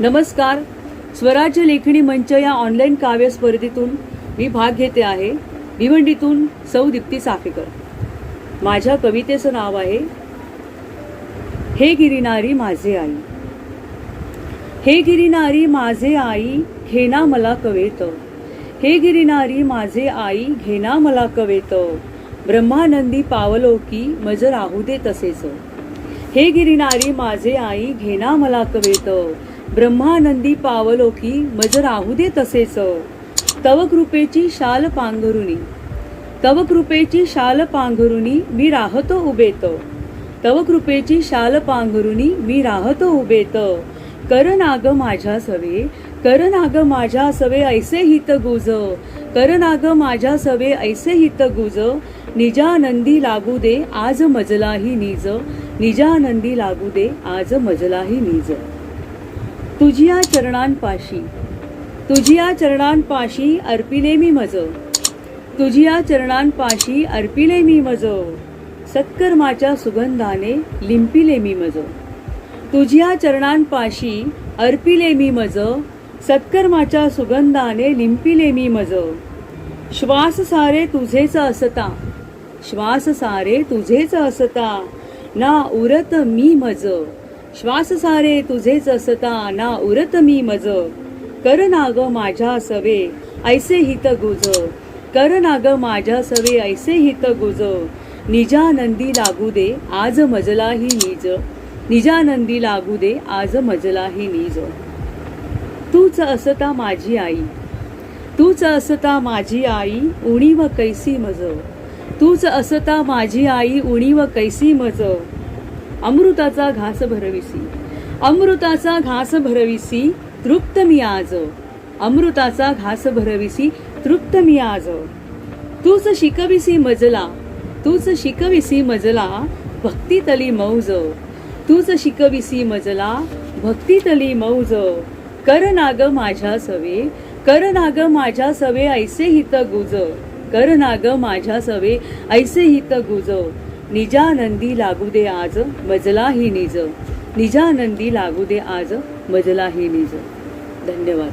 नमस्कार. स्वराज्य लेखणी मंच या ऑनलाईन काव्य स्पर्धेतून मी भाग घेते आहे भिवंडीतून सौ दीप्ती साफेकर. माझ्या कवितेचं नाव आहे हे गिरिनारी माझे आई. हे गिरिनारी माझे आई घेना मला कवेत. हे गिरिनारी माझे आई घेना मला कवेत. ब्रह्मानंदी पावलो की मज राहू दे तसेच. हे गिरिनारी माझे आई घेना मला कवेत. ब्रह्मानंदी पावलो की मज राहू दे तसेच. तव कृपेची शाल पांघरुणी. तव कृपेची शाल पांघरुणी मी राहतो उभेत. तव कृपेची शाल पांघरुणी मी राहतो उभेत. कर नाग माझ्या सवे कर नाग माझ्या सवे ऐसे हित गुज. कर नाग माझ्या सवे ऐसे हित गुज. निजानंदी लागू दे आज मजलाही निज. निजानंदी लागू दे आज मजलाही निज. तुझिया चरणांपाशी. तुझिया चरणांपाशी अर्पिले मी मज. तुझिया चरणांपाशी अर्पिले मी मज. सत्कर्माच्या सुगंधाने लिंपिले मी मज. तुझिया चरणांपाशी अर्पिले मी मज. सत्कर्माच्या सुगंधाने लिंपिले मी मज. श्वास सारे तुझेच असता. श्वास सारे तुझेच असता. ना उरत मी मज. श्वास सारे तुझेच असता ना उरत मी मज. कर नाग माझ्या सवे ऐसे हित गुज. कर नाग माझ्या सवे ऐसे हित गुज. निजानंदी लागू दे आज मजलाही निज. निजानंदी लागू दे आज मजलाही निज. तूच असता माझी आई. तूच असता माझी आई उणीव कैसी मज. तूच असता माझी आई उणीव कैसी मज. अमृताचा घास भरविसी. अमृताचा घास भरविसी तृप्त मी आज. अमृताचा घास भरविसी तृप्त मी आज. तूच शिकविसी मजला तूच शिकविसी मजला भक्तीतली मौज. तूच शिकविसी मजला भक्तीतली मौज. कर नाग माझ्या सवे कर नाग माझ्या सवे ऐसे हित गुज. कर नाग माझ्या सवे ऐसे हित गुज. निजानंदी लागू दे आज मजला ही निज. निजानंदी लागू दे आज मजला ही निज. धन्यवाद.